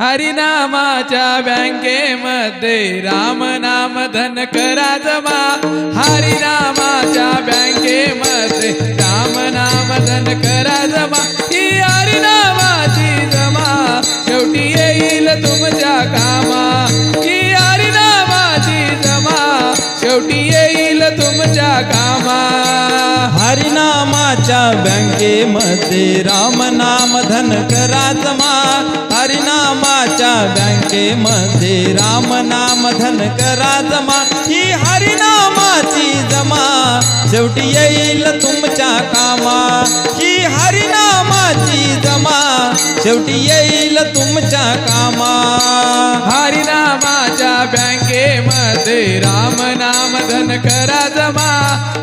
हरिनामाच्या बँकेमध्ये राम नाम धन करा जमा. हरिनामाच्या बँकेमध्ये राम नाम धन करा जमा. ही हरिनामाची जमा. शेवटी येईल तुमच्या कामा. ही हरिनामाची जमा. शेवटी येईल तुमच्या कामा. हरिनामाच्या बँकेमध्ये राम नाम धन करा जमा. हरि नाम करा जमा ही हरिनामाची जमा. शेवटी येईल तुमच्या कामा. ही हरिनामाची जमा. शेवटी येईल तुमच्या कामा. हरिनामाच्या बँकेमध्ये राम नाम धन करा जमा.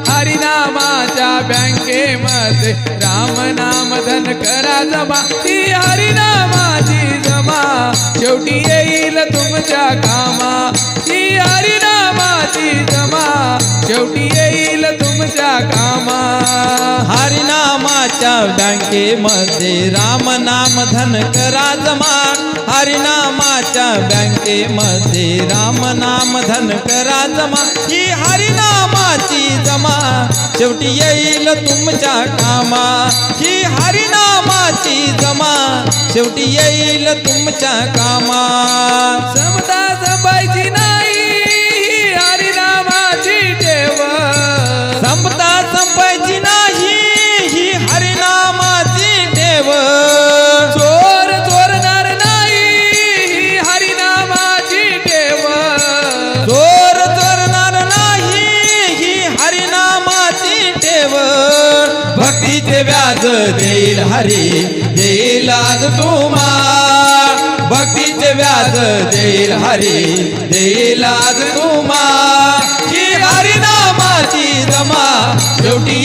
हरिनामाच्या बँकेमध्ये राम नाम धन करा जमा. ही हरिनामाची जमा. शेवटी येईल तुमच्या कामा. ही हरिनामाची जमा. शेवटी येईल तुमच्या कामा. हरिनामाच्या बँकेमध्ये राम नाम धन करा जमा. हरिनामाच्या बँकेमध्ये राम नाम धन करा जमा. ही हरिनामाची जमा. शेवटी येईल तुमच्या कामा. ही हरिनामाची जमा. शेवटी येईल तुमच्या कामा. समजा जपायची ते व्याज देईल हरी देईल आज तुम्हा. भक्तीचे व्याज देईल हरी देईल आज तुम्हा. ही हरिनामाची जमा शेवटी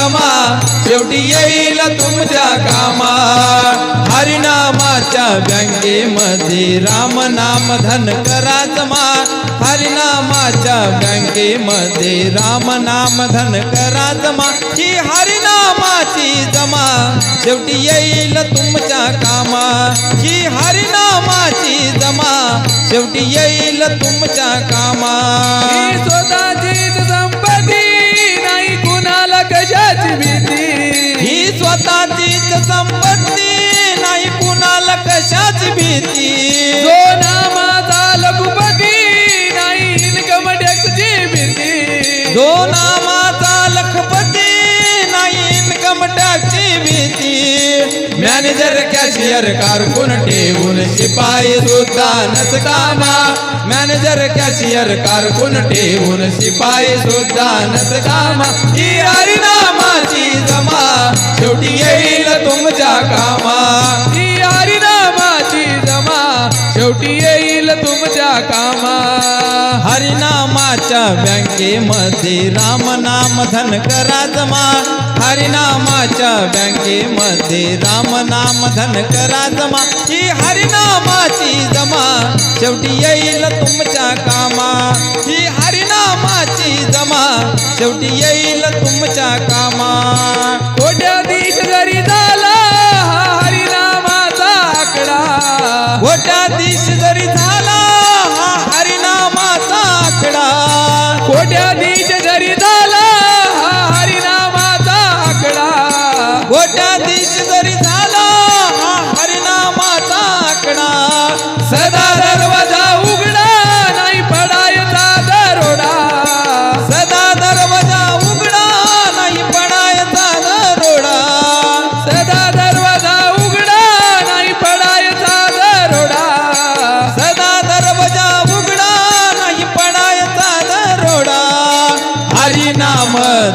जमा शेवटी येईल तुमच्या कामा. हरिनामाच्या बँकेमध्ये राम नाम धन करा जमा हरिनामाच्या बँकेमध्ये राम नाम धन करा जमा ही हरिनामाची जमा शेवटी येईल तुमच्या कामा. ही हरिनामाची जमा शेवटी येईल तुमच्या कामा. भीती ही स्वतःचीच संपत्ती नाही कुणाला कशाची भीती। जो नामाचा लघुपती नाही इन्कम टॅक्सची भीती। जो नामाचा लखपती नाही इन्कम टॅक्सची भीती। मॅनेजर कॅशियर कारकून ठेवून शिपाई सुद्धा नसकामा मॅनेजर कॅशियर कारकून ठेवून शिपाई सुद्धा नसकामा ही हरिनामाची जमा शेवटी येईल तुमच्या कामा. ही हरिनामाची जमा शेवटी येईल तुमच्या कामा. हरिनामाच्या बँकेमध्ये राम नाम धन करा जमा. हरिनामाच्या बँकेमध्ये राम नाम धन करा जमा. ही हरिनामाची जमा शेवटी येईल तुमच्या कामा. शेवटी येईल तुमच्या कामा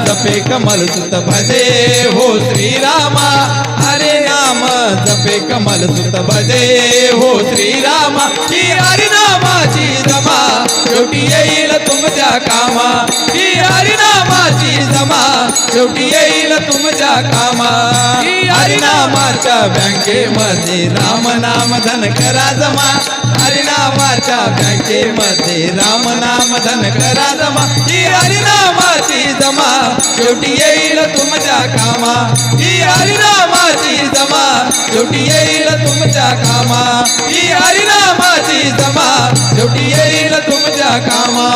हो जपे कमल सुत भजे हो श्रीरामा हरे राम जपे कमल सुत भजे हो श्रीरामा ही हरिनामाची जमा शेवटी येईल तुमच्या कामा ही हरिनामाची जमा शेवटी येईल तुमच्या कामा हरिनामाच्या बँकेमध्ये राम नाम धन करा जमा हरिनामाच्या बँकेमध्ये राम नाम धन करा जमा. ही हरिनामाची जमा. शेवटी येईल तुमच्या कामा. ही हरिनामाची जमा. शेवटी येईल तुमच्या कामा. ही हरिनामाची जमा. शेवटी येईल तुमच्या कामा.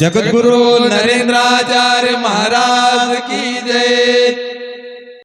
जगद्गुरु नरेंद्राचार्य महाराज की जय.